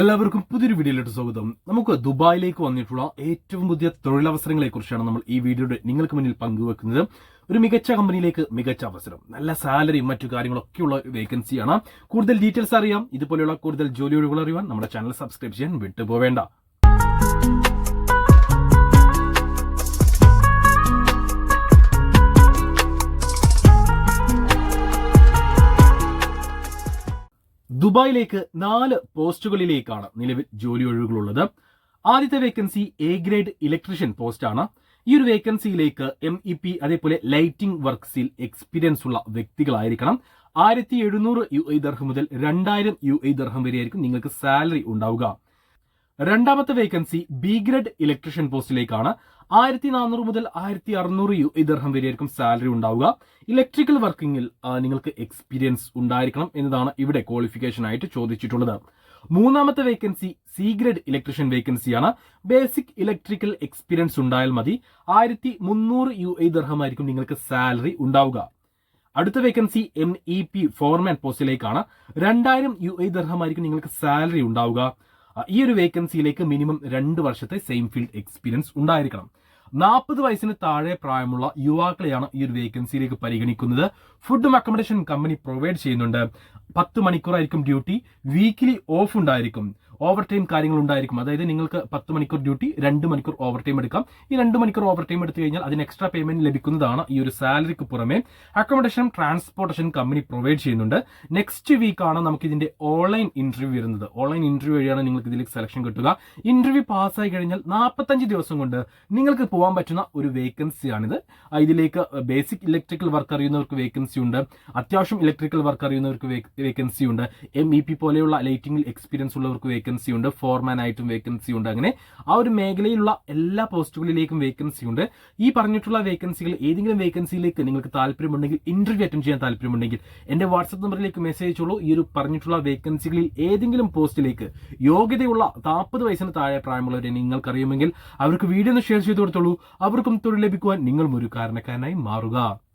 എല്ലാവർക്കും പുതിയൊരു വീഡിയോയിലോട്ട് സ്വാഗതം. നമുക്ക് ദുബായിലേക്ക് വന്നിട്ടുള്ള ഏറ്റവും പുതിയ തൊഴിലവസരങ്ങളെ കുറിച്ചാണ് നമ്മൾ ഈ വീഡിയോയുടെ നിങ്ങൾക്ക് മുന്നിൽ പങ്കുവെക്കുന്നത്. ഒരു മികച്ച കമ്പനിയിലേക്ക് മികച്ച അവസരം നല്ല സാലറിയും മറ്റു കാര്യങ്ങളൊക്കെയുള്ള വേക്കൻസിയാണ്. കൂടുതൽ ഡീറ്റെയിൽസ് അറിയാം. ഇതുപോലെയുള്ള കൂടുതൽ ജോലി ഒഴിവുകൾ അറിയാൻ നമ്മുടെ ചാനൽ സബ്സ്ക്രൈബ് ചെയ്യാൻ വിട്ടുപോവേണ്ട. ദുബായിലേക്ക് നാല് പോസ്റ്റുകളിലേക്കാണ് നിലവിൽ ജോലി ഒഴിവുകളുള്ളത് ആദ്യത്തെ വേക്കൻസി എ ഗ്രേഡ് ഇലക്ട്രീഷ്യൻ പോസ്റ്റാണ്. ഈ ഒരു വേക്കൻസിയിലേക്ക് എം ഇ പി അതേപോലെ ലൈറ്റിംഗ് വർക്ക്സിൽ എക്സ്പീരിയൻസ് ഉള്ള വ്യക്തികളായിരിക്കണം. ആയിരത്തി എഴുന്നൂറ് യു ഐ ദർഹം മുതൽ രണ്ടായിരം യു ഐ ദർഹം വരെയായിരിക്കും നിങ്ങൾക്ക് സാലറി ഉണ്ടാവുക. രണ്ടാമത്തെ വേക്കൻസി ബി ഗ്രേഡ് ഇലക്ട്രീഷ്യൻ പോസ്റ്റിലേക്കാണ്. ആയിരത്തി നാനൂറ് മുതൽ ആയിരത്തി അറുന്നൂറ് യു ഐ ദർഹം വരെയായിരിക്കും സാലറി ഉണ്ടാവുക. ഇലക്ട്രിക്കൽ വർക്കിംഗിൽ നിങ്ങൾക്ക് എക്സ്പീരിയൻസ് ഉണ്ടായിരിക്കണം എന്നതാണ് ഇവിടെ ക്വാളിഫിക്കേഷൻ ആയിട്ട് ചോദിച്ചിട്ടുള്ളത്. മൂന്നാമത്തെ വേക്കൻസി സി ഗ്രേഡ് ഇലക്ട്രീഷ്യൻ വേക്കൻസിയാണ്. ബേസിക് ഇലക്ട്രിക്കൽ എക്സ്പീരിയൻസ് ഉണ്ടായാൽ മതി. ആയിരത്തി മുന്നൂറ് യു ഐ ദർഹമായിരിക്കും നിങ്ങൾക്ക് സാലറി ഉണ്ടാവുക. അടുത്ത vacancy M E P foreman പോസ്റ്റിലേക്കാണ് രണ്ടായിരം യു ഐ ദർഹമായിരിക്കും നിങ്ങൾക്ക് സാലറി ഉണ്ടാവുക. ഈ ഒരു വേക്കൻസിയിലേക്ക് മിനിമം രണ്ട് വർഷത്തെ സെയിം ഫീൽഡ് എക്സ്പീരിയൻസ് ഉണ്ടായിരിക്കണം. നാൽപ്പത് വയസ്സിന് താഴെ പ്രായമുള്ള യുവാക്കളെയാണ് ഈ ഒരു വേക്കൻസിയിലേക്ക് പരിഗണിക്കുന്നത്. ഫുഡും അക്കോമഡേഷൻ കമ്പനി പ്രൊവൈഡ് ചെയ്യുന്നുണ്ട്. പത്ത് മണിക്കൂറായിരിക്കും ഡ്യൂട്ടി വീക്കിലി ഓഫ് ഉണ്ടായിരിക്കും. ഓവർ ടൈം കാര്യങ്ങൾ ഉണ്ടായിരിക്കും അതായത് നിങ്ങൾക്ക് പത്ത് മണിക്കൂർ ഡ്യൂട്ടി രണ്ട് മണിക്കൂർ ഓവർ ടൈം എടുക്കാം. ഈ രണ്ട് മണിക്കൂർ ഓവർ ടൈം എടുത്തു കഴിഞ്ഞാൽ അതിന് എക്സ്ട്രാ പേയ്മെന്റ് ലഭിക്കുന്നതാണ് ഈ ഒരു സാലറിക്ക് പുറമെ അക്കോമഡേഷൻ ട്രാൻസ്പോർട്ടേഷൻ കമ്പനി പ്രൊവൈഡ് ചെയ്യുന്നുണ്ട്. നെക്സ്റ്റ് വീക്ക് ആണ് നമുക്ക് ഇതിന്റെ ഓൺലൈൻ ഇന്റർവ്യൂ വരുന്നത്. ഓൺലൈൻ ഇന്റർവ്യൂ വഴിയാണ് നിങ്ങൾക്ക് ഇതിലേക്ക് സെലക്ഷൻ കിട്ടുക. ഇന്റർവ്യൂ പാസ്സായി കഴിഞ്ഞാൽ നാൽപ്പത്തഞ്ച് ദിവസം കൊണ്ട് നിങ്ങൾക്ക് പോകാൻ പറ്റുന്ന ഒരു വേക്കൻസിയാണിത് ഇതിലേക്ക് ബേസിക് ഇലക്ട്രിക്കൽ വർക്ക് അറിയുന്നവർക്ക് വേക്കൻസി ഉണ്ട്. അത്യാവശ്യം ഇലക്ട്രിക്കൽ വർക്ക് അറിയുന്നവർക്ക് വേക്കൻസി ഉണ്ട്. എം ഇ പി പോലെയുള്ള ലൈറ്റിംഗിൽ എക്സ്പീരിയൻസ് ഉള്ളവർക്ക് വേക്കൻസി ഉണ്ട് ഫോർമാൻ ആയിട്ടും വേക്കൻസി ഉണ്ട് അങ്ങനെ. ആ ഒരു മേഖലയിലുള്ള എല്ലാ പോസ്റ്റുകളിലേക്കും വേക്കൻസി ഉണ്ട്. ഈ പറഞ്ഞിട്ടുള്ള വേക്കൻസികൾ ഏതെങ്കിലും വേക്കൻസിയിലേക്ക് നിങ്ങൾക്ക് താല്പര്യമുണ്ടെങ്കിൽ ഇന്റർവ്യൂ അറ്റൻഡ് ചെയ്യാൻ താല്പര്യമുണ്ടെങ്കിൽ എന്റെ വാട്സ്ആപ്പ് നമ്പറിലേക്ക് മെസ്സേജ് അയച്ചോളൂ. ഈ ഒരു പറഞ്ഞിട്ടുള്ള വേക്കൻസികളിൽ ഏതെങ്കിലും പോസ്റ്റിലേക്ക് യോഗ്യതയുള്ള നാൽപ്പത് വയസ്സിന് താഴെ പ്രായമുള്ളവരെ നിങ്ങൾക്കറിയുമെങ്കിൽ അവർക്ക് വീഡിയോ ഒന്ന് ഷെയർ ചെയ്ത് കൊടുത്തോളൂ. അവർക്കും തൊഴിൽ ലഭിക്കുവാൻ നിങ്ങളും ഒരു കാരണക്കാരനായി മാറുക.